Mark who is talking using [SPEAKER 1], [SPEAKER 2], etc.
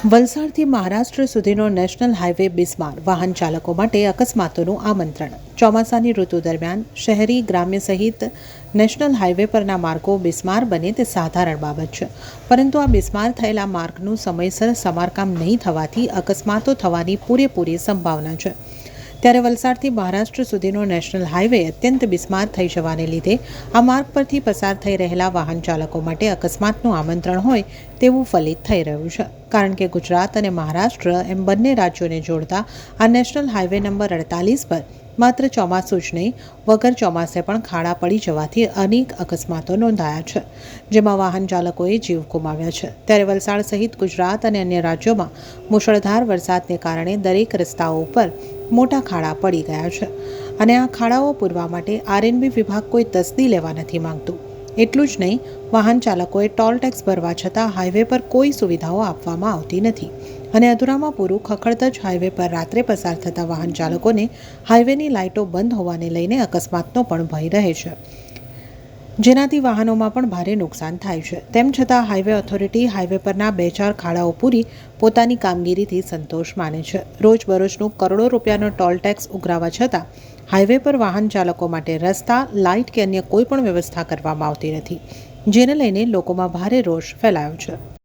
[SPEAKER 1] વલસાડથી મહારાષ્ટ્ર સુધીનો national highway બિસ્માર. વાહન ચાલકો માટે અકસ્માતોનું આમંત્રણ. ચોમાસાની ઋતુ દરમિયાન શહેરી ગ્રામ્ય સહિત નેશનલ હાઈવે પરના માર્ગો બિસ્માર બને તે સાધારણ બાબત છે. પરંતુ આ બિસ્માર થયેલા માર્ગનું સમયસર સમારકામ નહીં થવાથી અકસ્માતો થવાની પૂરેપૂરી સંભાવના છે. ત્યારે વલસાડથી મહારાષ્ટ્ર સુધીનો નેશનલ હાઈવે અત્યંત બિસ્માર થઈ જવાને લીધે આ માર્ગ પરથી પસાર થઈ રહેલા વાહન ચાલકો માટે અકસ્માતનું આમંત્રણ હોય તેવું ફલિત થઈ રહ્યું છે. કારણ કે ગુજરાત અને મહારાષ્ટ્ર એમ બંને રાજ્યોને જોડતા આ નેશનલ હાઈવે નંબર અડતાલીસ પર માત્ર ચોમાસું જ નહીં, વગર ચોમાસે પણ ખાડા પડી જવાથી અનેક અકસ્માતો નોંધાયા છે, જેમાં વાહન ચાલકોએ જીવ ગુમાવ્યા છે. ત્યારે વલસાડ સહિત ગુજરાત અને અન્ય રાજ્યોમાં મુશળધાર વરસાદને કારણે દરેક રસ્તાઓ ઉપર મોટા ખાડા પડી ગયા છે અને આ ખાડાઓ પૂરવા માટે આરએનબી વિભાગ કોઈ તસ્દી લેવા નથી માંગતું. એટલું જ નહીં, વાહન ચાલકોએ ટોલ ટેક્સ ભરવા છતાં હાઈવે પર કોઈ સુવિધાઓ આપવામાં આવતી નથી અને અધૂરામાં પૂરું ખખડધજ હાઈવે પર રાત્રે પસાર થતા વાહન ચાલકોને હાઈવેની લાઇટો બંધ હોવાને લઈને અકસ્માતનો પણ ભય રહે છે. જેનાથી વાહનોમાં પણ ભારે નુકસાન થાય છે. તેમ છતાં હાઈવે ઓથોરિટી હાઈવે પરના બે ચાર ખાડાઓ પૂરી પોતાની કામગીરીથી સંતોષ માને છે. રોજબરોજનું કરોડો રૂપિયાનો ટોલ ટેક્સ ઉઘરાવા છતાં હાઈવે પર વાહન ચાલકો માટે રસ્તા, લાઇટ કે અન્ય કોઈ પણ વ્યવસ્થા કરવામાં આવતી નથી, જેને લઈને લોકોમાં ભારે રોષ ફેલાયો છે.